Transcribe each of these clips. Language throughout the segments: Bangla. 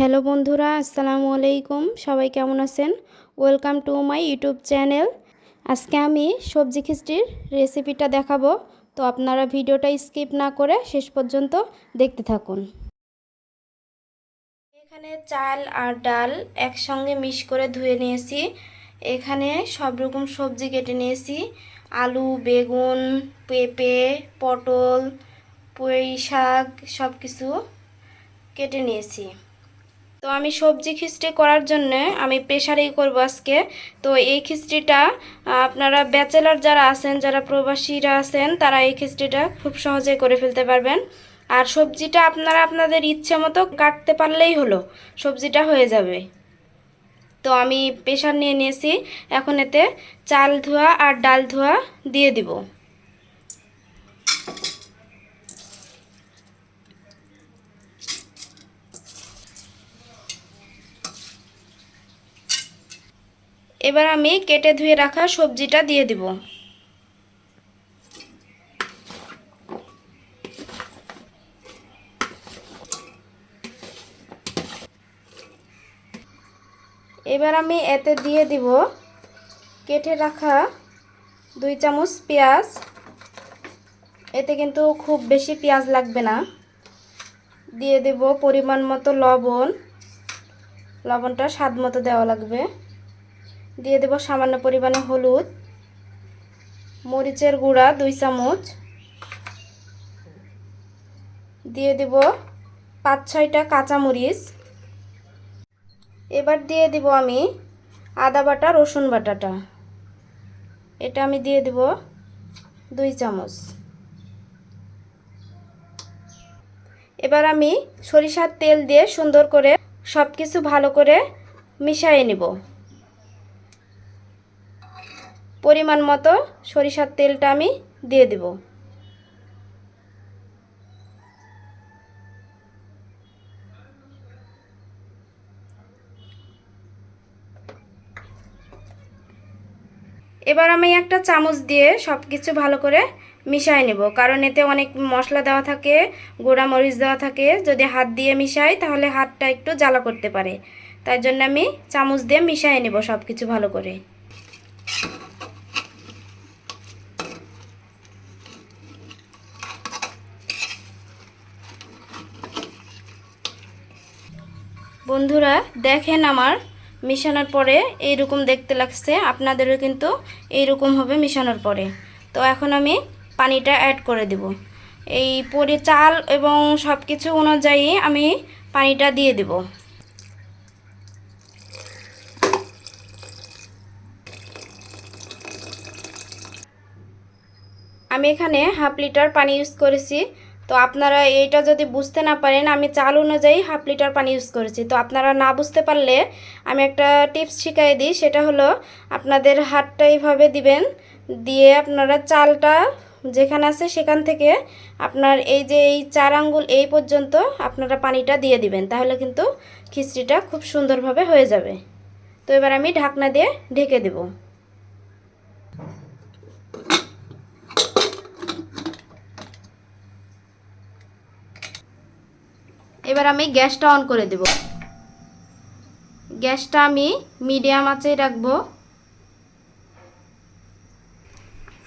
হ্যালো বন্ধুরা, আসসালামু আলাইকুম। সবাই কেমন আছেন? Welcome to my YouTube channel আজকে আমি সবজি খিচড়ির রেসিপিটা দেখাবো। তো আপনারা ভিডিওটা স্কিপ না করে শেষ পর্যন্ত দেখতে থাকুন। এখানে চাল আর ডাল একসঙ্গে মিশ করে ধুয়ে নিয়েছি। এখানে সব রকম সবজি কেটে নিয়েছি। আলু, বেগুন, পেঁপে, পটল পুঁই শাক সব কিছু কেটে নিয়েছি। তো আমি সবজি খিচড়ি করার জন্য আমি প্রেশারেই করব আজকে। তো এই খিচড়িটা আপনারা ব্যাচেলার যারা আছেন, যারা প্রবাসীরা আছেন, তারা এই খিচড়িটা খুব সহজে করে ফেলতে পারবেন। আর সবজিটা আপনারা আপনাদের ইচ্ছে মতো কাটতে পারলেই হলো, সবজিটা হয়ে যাবে। তো আমি প্রেশার নিয়ে নিয়েছি, এখন এতে চাল ধোয়া আর ডাল ধোয়া দিয়ে দিব। এবার আমি কেটে ধুয়ে রাখা সবজিটা দিয়ে দিব। এবার আমি এতে দিয়ে দিব কেটে রাখা দুই চামচ পেঁয়াজ। এতে কিন্তু খুব বেশি পেঁয়াজ লাগবে না। দিয়ে দেব পরিমাণ মতো লবণ। লবণটা স্বাদ মতো দেওয়া লাগবে। দিয়ে দেব সামান্য পরিমাণে হলুদ, মরিচের গুঁড়া দুই চামচ, দিয়ে দেব পাঁচ ছয়টা কাঁচামরিচ। এবার দিয়ে দিব আমি আদা বাটা, রসুন বাটাটা। এটা আমি দিয়ে দেব দুই চামচ। এবার আমি সরিষার তেল দিয়ে সুন্দর করে সব কিছু ভালো করে মিশিয়ে নেব। পরিমাণ মতো সরিষার তেলটা আমি দিয়ে দেব। এবার আমি একটা চামচ দিয়ে সব কিছু ভালো করে মিশাই নেব, কারণ এতে অনেক মশলা দেওয়া থাকে গোড়া মরিচ দেওয়া থাকে। যদি হাত দিয়ে মিশাই, তাহলে হাতটা একটু জ্বালা করতে পারে। তাই জন্য আমি চামচ দিয়ে মিশাই নেব সব কিছু ভালো করে। বন্ধুরা, দেখেন আমার মিশানোর পরে এইরকম দেখতে লাগছে। আপনাদেরও কিন্তু এইরকম হবে মিশানোর পরে। তো এখন আমি পানিটা অ্যাড করে দেব। এই পরি চাল এবং সব কিছু অনুযায়ী আমি পানিটা দিয়ে দেব। আমি এখানে হাফ লিটার পানি ইউজ করেছি। তো আপনারা এইটা যদি বুঝতে না পারেন, আমি চাল অনুযায়ী হাফ লিটার পানি ইউজ করেছি। তো আপনারা না বুঝতে পারলে আমি একটা টিপস শিখাই দিই, সেটা হলো আপনাদের হাতটা এইভাবে দিবেন, দিয়ে আপনারা চালটা যেখানে আছে সেখান থেকে আপনার এই যে এই চার আঙ্গুল এই পর্যন্ত আপনারা পানিটা দিয়ে দিবেন, তাহলে কিন্তু খিচড়িটা খুব সুন্দরভাবে হয়ে যাবে। তো এবার আমি ঢাকনা দিয়ে ঢেকে দেবো এবার আমি গ্যাসটা অন করে দেব। গ্যাসটা আমি মিডিয়াম আঁচেই রাখব।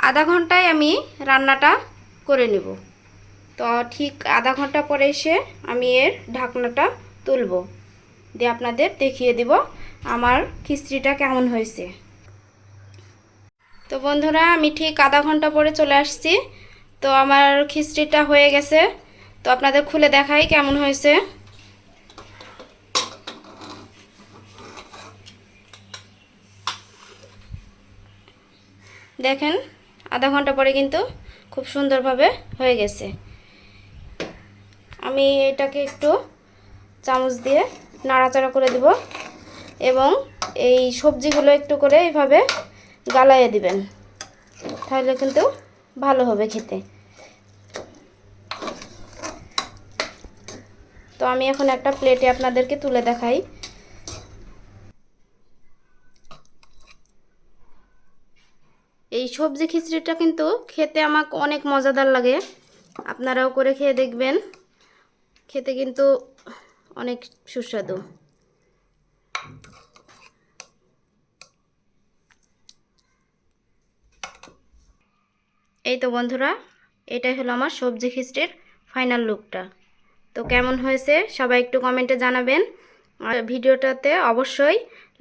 আধা ঘন্টায় আমি রান্নাটা করে নেব। তো ঠিক আধা ঘণ্টা পরে এসে আমি এর ঢাকনাটা তুলব। দিয়ে আপনাদের দেখিয়ে দিব আমার খিচড়িটা কেমন হয়েছে। তো বন্ধুরা, আমি ঠিক আধা ঘণ্টা পরে চলে আসছি। তো আমার খিচড়িটা হয়ে গেছে। তো আপনাদের খুলে দেখাই কেমন হয়েছে। দেখেন, আধা ঘণ্টা পরে কিন্তু খুব সুন্দরভাবে হয়ে গেছে। আমি এটাকে একটু চামচ দিয়ে নাড়াচাড়া করে দেব এবং এই সবজিগুলো একটু করে এইভাবে গালাইয়ে দিবেন। তাহলে কিন্তু ভালো হবে খেতে। তো আমি এখন একটা প্লেটে আপনাদেরকে তুলে দেখাই। এই সবজি খিচড়িটা কিন্তু খেতে আমাকে অনেক মজাদার লাগে। আপনারাও করে খেয়ে দেখবেন। খেতে কিন্তু অনেক সুস্বাদু। এই তো বন্ধুরা, এটাই হলো আমার সবজি খিচড়ির ফাইনাল লুকটা তো কেমন হয়েছে? সবাই একটু কমেন্টে জানাবেন। আর ভিডিওটাতে অবশ্যই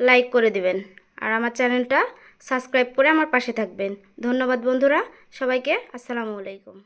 লাইক করে দিবেন। আর আমার চ্যানেলটা সাবস্ক্রাইব করে আমার পাশে থাকবেন। ধন্যবাদ বন্ধুরা, সবাইকে আসসালামু আলাইকুম।